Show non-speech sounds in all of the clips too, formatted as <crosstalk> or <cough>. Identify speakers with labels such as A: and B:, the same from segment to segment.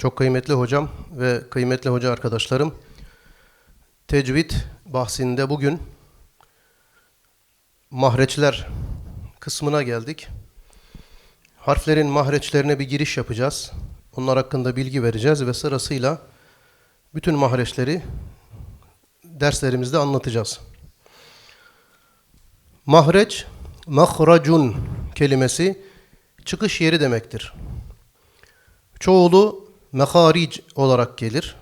A: Çok kıymetli hocam ve kıymetli hoca arkadaşlarım, tecvid bahsinde bugün mahreçler kısmına geldik. Harflerin mahreçlerine bir giriş yapacağız. Onlar hakkında bilgi vereceğiz ve sırasıyla bütün mahreçleri derslerimizde anlatacağız. Mahreç, mahracun kelimesi çıkış yeri demektir. Çoğulu meharic olarak gelir.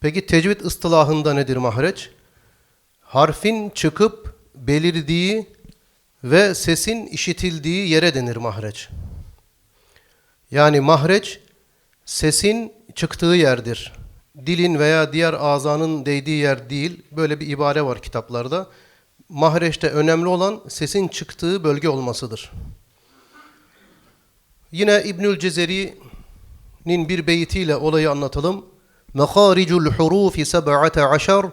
A: Peki tecvid ıstılahında nedir mahreç? Harfin çıkıp belirdiği ve sesin işitildiği yere denir mahreç. Yani mahreç sesin çıktığı yerdir. Dilin veya diğer azanın değdiği yer değil. Böyle bir ibare var kitaplarda. Mahreçte önemli olan sesin çıktığı bölge olmasıdır. Yine İbnül Cezeri'nin bir beytiyle olayı anlatalım. Meharicul hurufi seb'ate aşar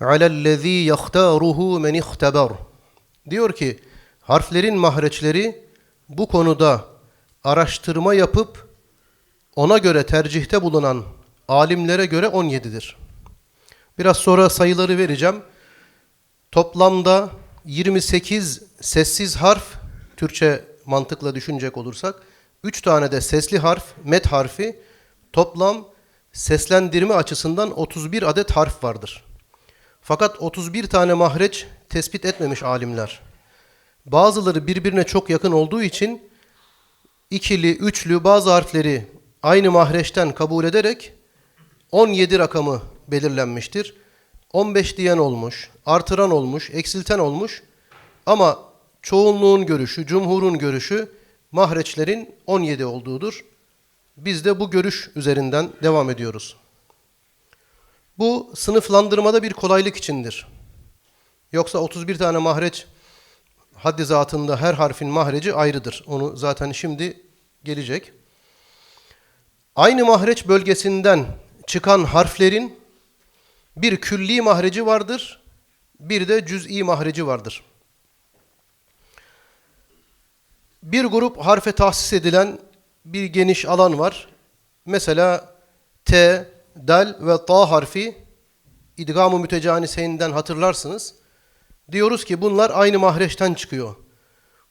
A: alellezî yahtâruhu men ihteber. Diyor ki harflerin mahreçleri bu konuda araştırma yapıp ona göre tercihte bulunan alimlere göre 17'dir. Biraz sonra sayıları vereceğim. Toplamda 28 sessiz harf, Türkçe mantıkla düşünecek olursak, 3 tane de sesli harf, met harfi, toplam seslendirme açısından 31 adet harf vardır. Fakat 31 tane mahreç tespit etmemiş alimler. Bazıları birbirine çok yakın olduğu için ikili, üçlü bazı harfleri aynı mahreçten kabul ederek 17 rakamı belirlenmiştir. 15 diyen olmuş, artıran olmuş, eksilten olmuş ama çoğunluğun görüşü, cumhurun görüşü mahreçlerin 17 olduğudur. Biz de bu görüş üzerinden devam ediyoruz. Bu sınıflandırmada bir kolaylık içindir. Yoksa 31 tane mahreç haddi zatında her harfin mahreci ayrıdır. Onu zaten şimdi gelecek. Aynı mahreç bölgesinden çıkan harflerin bir külli mahreci vardır, bir de cüz'i mahreci vardır. Bir grup harfe tahsis edilen bir geniş alan var. Mesela T, dal ve ta harfi idgam-ı mütecaniseyinden hatırlarsınız. Diyoruz ki bunlar aynı mahreçten çıkıyor.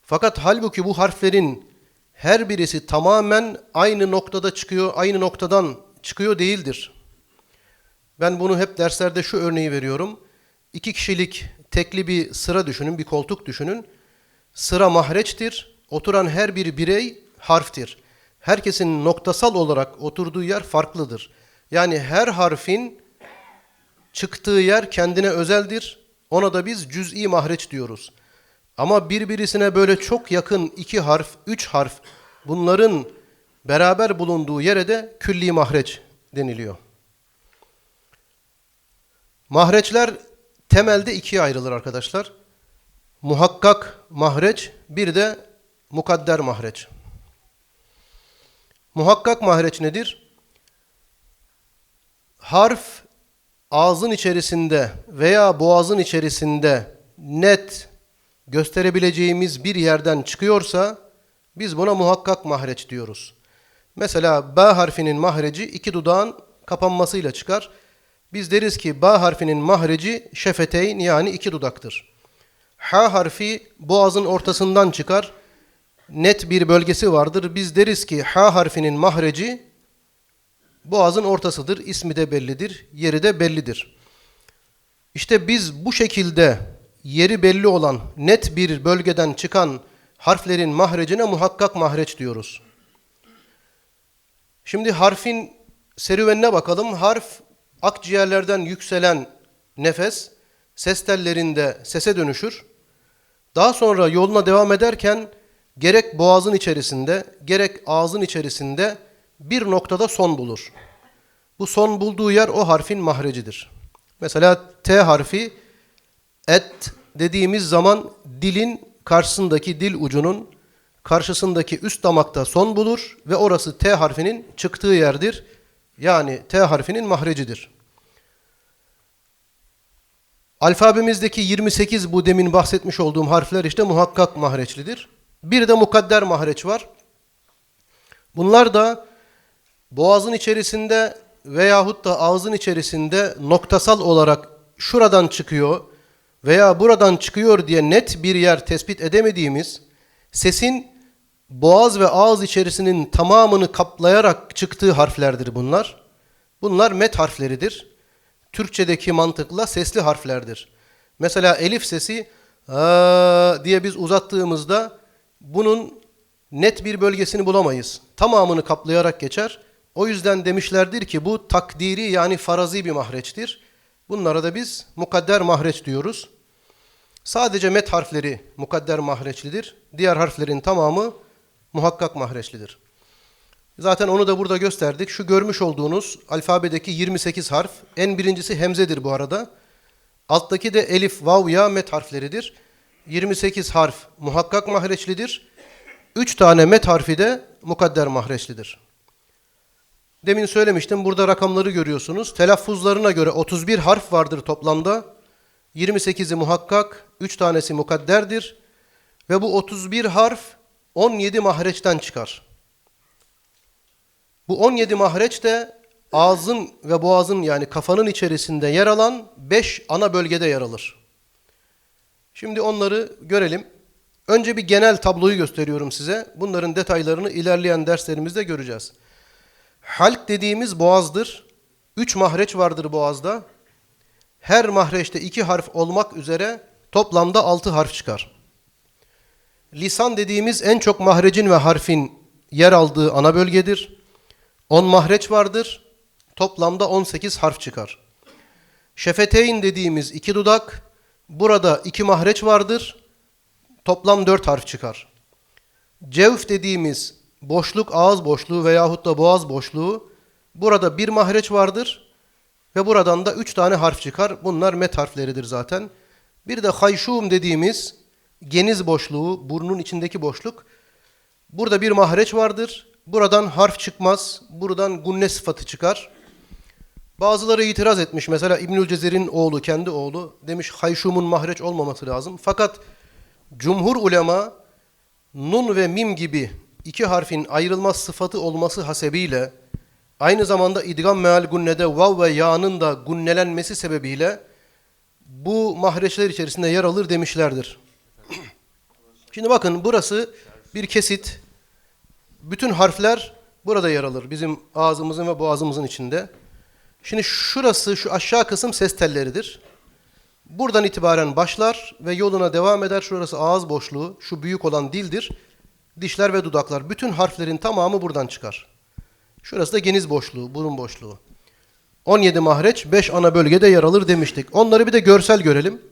A: Fakat halbuki bu harflerin her birisi tamamen aynı noktada çıkıyor, aynı noktadan çıkıyor değildir. Ben bunu hep derslerde şu örneği veriyorum. İki kişilik tekli bir sıra düşünün, bir koltuk düşünün. Sıra mahreçtir. Oturan her bir birey harftir. Herkesin noktasal olarak oturduğu yer farklıdır. Yani her harfin çıktığı yer kendine özeldir. Ona da biz cüz'i mahreç diyoruz. Ama birbirisine böyle çok yakın iki harf, üç harf bunların beraber bulunduğu yere de külli mahreç deniliyor. Mahreçler temelde ikiye ayrılır arkadaşlar. Muhakkak mahreç, bir de mukadder mahreç. Muhakkak mahreç nedir? Harf ağzın içerisinde veya boğazın içerisinde net gösterebileceğimiz bir yerden çıkıyorsa biz buna muhakkak mahreç diyoruz. Mesela B harfinin mahreci iki dudağın kapanmasıyla çıkar. Biz deriz ki ba harfinin mahreci şefeteyn yani iki dudaktır. Ha harfi boğazın ortasından çıkar. Net bir bölgesi vardır. Biz deriz ki ha harfinin mahreci boğazın ortasıdır. İsmi de bellidir, yeri de bellidir. İşte biz bu şekilde yeri belli olan net bir bölgeden çıkan harflerin mahrecine muhakkak mahreç diyoruz. Şimdi harfin serüvenine bakalım. Harf akciğerlerden yükselen nefes ses tellerinde sese dönüşür. Daha sonra yoluna devam ederken gerek boğazın içerisinde gerek ağzın içerisinde bir noktada son bulur. Bu son bulduğu yer o harfin mahrecidir. Mesela T harfi et dediğimiz zaman dilin karşısındaki dil ucunun karşısındaki üst damakta son bulur ve orası T harfinin çıktığı yerdir. Yani T harfinin mahrecidir. Alfabemizdeki 28 bu demin bahsetmiş olduğum harfler işte muhakkak mahreçlidir. Bir de mukadder mahreç var. Bunlar da boğazın içerisinde veyahut da ağzın içerisinde noktasal olarak şuradan çıkıyor veya buradan çıkıyor diye net bir yer tespit edemediğimiz sesin boğaz ve ağız içerisinin tamamını kaplayarak çıktığı harflerdir bunlar. Bunlar met harfleridir. Türkçedeki mantıkla sesli harflerdir. Mesela elif sesi diye biz uzattığımızda bunun net bir bölgesini bulamayız. Tamamını kaplayarak geçer. O yüzden demişlerdir ki bu takdiri yani farazi bir mahreçtir. Bunlara da biz mukadder mahreç diyoruz. Sadece met harfleri mukadder mahreçlidir. Diğer harflerin tamamı muhakkak mahreçlidir. Zaten onu da burada gösterdik. Şu görmüş olduğunuz alfabedeki 28 harf. En birincisi hemzedir bu arada. Alttaki de elif, vav, ya met harfleridir. 28 harf muhakkak mahreçlidir. 3 tane met harfi de mukadder mahreçlidir. Demin söylemiştim burada rakamları görüyorsunuz. Telaffuzlarına göre 31 harf vardır toplamda. 28'i muhakkak, 3 tanesi mukadderdir. Ve bu 31 harf 17 mahreçten çıkar. Bu 17 mahreç de ağzın ve boğazın yani kafanın içerisinde yer alan 5 ana bölgede yer alır. Şimdi onları görelim. Önce bir genel tabloyu gösteriyorum size. Bunların detaylarını ilerleyen derslerimizde göreceğiz. Halk dediğimiz boğazdır. Üç mahreç vardır boğazda. Her mahreçte iki harf olmak üzere toplamda altı harf çıkar. Lisan dediğimiz en çok mahrecin ve harfin yer aldığı ana bölgedir. 10 mahreç vardır. Toplamda 18 harf çıkar. Şefeteyn dediğimiz iki dudak. Burada iki mahreç vardır. Toplam 4 harf çıkar. Cevf dediğimiz boşluk, ağız boşluğu veyahut da boğaz boşluğu. Burada bir mahreç vardır. Ve buradan da 3 tane harf çıkar. Bunlar met harfleridir zaten. Bir de hayşum dediğimiz geniz boşluğu, burnun içindeki boşluk. Burada bir mahreç vardır. Buradan harf çıkmaz. Buradan gunne sıfatı çıkar. Bazıları itiraz etmiş. Mesela İbnül Cezir'in oğlu, kendi oğlu demiş hayşumun mahreç olmaması lazım. Fakat cumhur ulema nun ve mim gibi iki harfin ayrılmaz sıfatı olması hasebiyle aynı zamanda idgam meal gunnede vav ve ya'nın da gunnelenmesi sebebiyle bu mahreçler içerisinde yer alır demişlerdir. <clears throat> Şimdi bakın burası bir kesit. Bütün harfler burada yer alır. Bizim ağzımızın ve boğazımızın içinde. Şimdi şurası, şu aşağı kısım ses telleridir. Buradan itibaren başlar ve yoluna devam eder. Şurası ağız boşluğu, şu büyük olan dildir. Dişler ve dudaklar. Bütün harflerin tamamı buradan çıkar. Şurası da geniz boşluğu, burun boşluğu. 17 mahreç 5 ana bölgede yer alır demiştik. Onları bir de görsel görelim.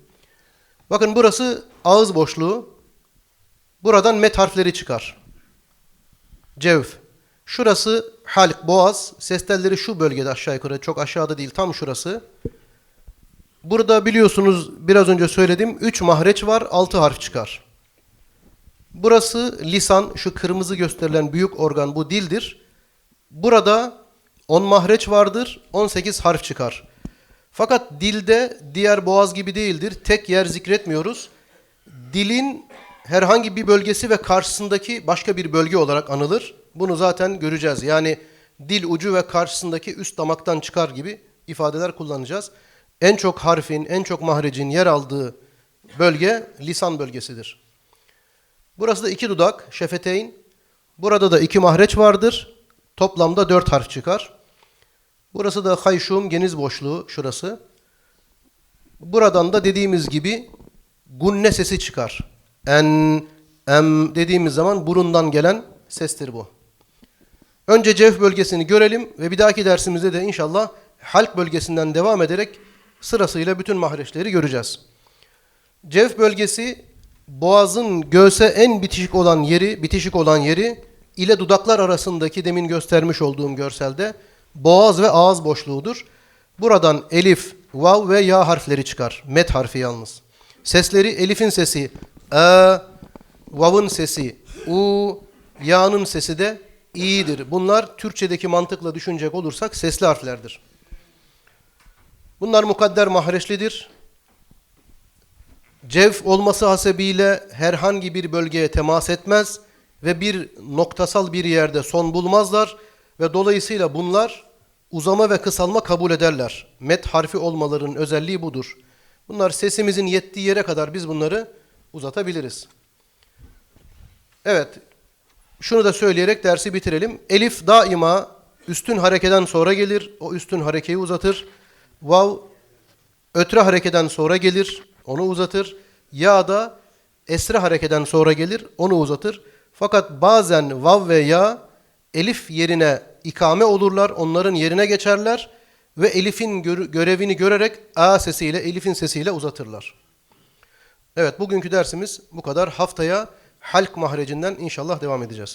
A: Bakın burası ağız boşluğu. Buradan met harfleri çıkar. Cevf. Şurası halk, boğaz. Ses telleri şu bölgede aşağı yukarı. Çok aşağıda değil, tam şurası. Burada biliyorsunuz biraz önce söyledim. 3 mahreç var, 6 harf çıkar. Burası lisan, şu kırmızı gösterilen büyük organ bu dildir. Burada 10 mahreç vardır, 18 harf çıkar. Fakat dilde diğer boğaz gibi değildir. Tek yer zikretmiyoruz. Dilin herhangi bir bölgesi ve karşısındaki başka bir bölge olarak anılır. Bunu zaten göreceğiz. Yani dil ucu ve karşısındaki üst damaktan çıkar gibi ifadeler kullanacağız. En çok harfin, en çok mahrecin yer aldığı bölge lisan bölgesidir. Burası da iki dudak, şefeteyn. Burada da iki mahreç vardır. Toplamda dört harf çıkar. Burası da hayşum, geniz boşluğu şurası. Buradan da dediğimiz gibi gunne sesi çıkar. En, em dediğimiz zaman burundan gelen sestir bu. Önce cevf bölgesini görelim ve bir dahaki dersimizde de inşallah halk bölgesinden devam ederek sırasıyla bütün mahreçleri göreceğiz. Cevf bölgesi boğazın göğse en bitişik olan yeri, bitişik olan yeri ile dudaklar arasındaki demin göstermiş olduğum görselde boğaz ve ağız boşluğudur. Buradan elif, vav ve ya harfleri çıkar. Met harfi yalnız. Sesleri elifin sesi e, vav'ın sesi u, ya'nın sesi de i'dir. Bunlar Türkçedeki mantıkla düşünecek olursak sesli harflerdir. Bunlar mukadder mahreçlidir. Cevf olması hasebiyle herhangi bir bölgeye temas etmez ve bir noktasal bir yerde son bulmazlar ve dolayısıyla bunlar uzama ve kısalma kabul ederler. Met harfi olmalarının özelliği budur. Bunlar sesimizin yettiği yere kadar biz bunları uzatabiliriz. Evet, şunu da söyleyerek dersi bitirelim. Elif daima üstün harekeden sonra gelir. O üstün harekeyi uzatır. Vav ötre harekeden sonra gelir. Onu uzatır. Ya da esre harekeden sonra gelir. Onu uzatır. Fakat bazen vav ve ya elif yerine ikame olurlar. Onların yerine geçerler. Ve elifin gör- görevini görerek a sesiyle, elifin sesiyle uzatırlar. Evet bugünkü dersimiz bu kadar. Haftaya halk mahrecinden inşallah devam edeceğiz.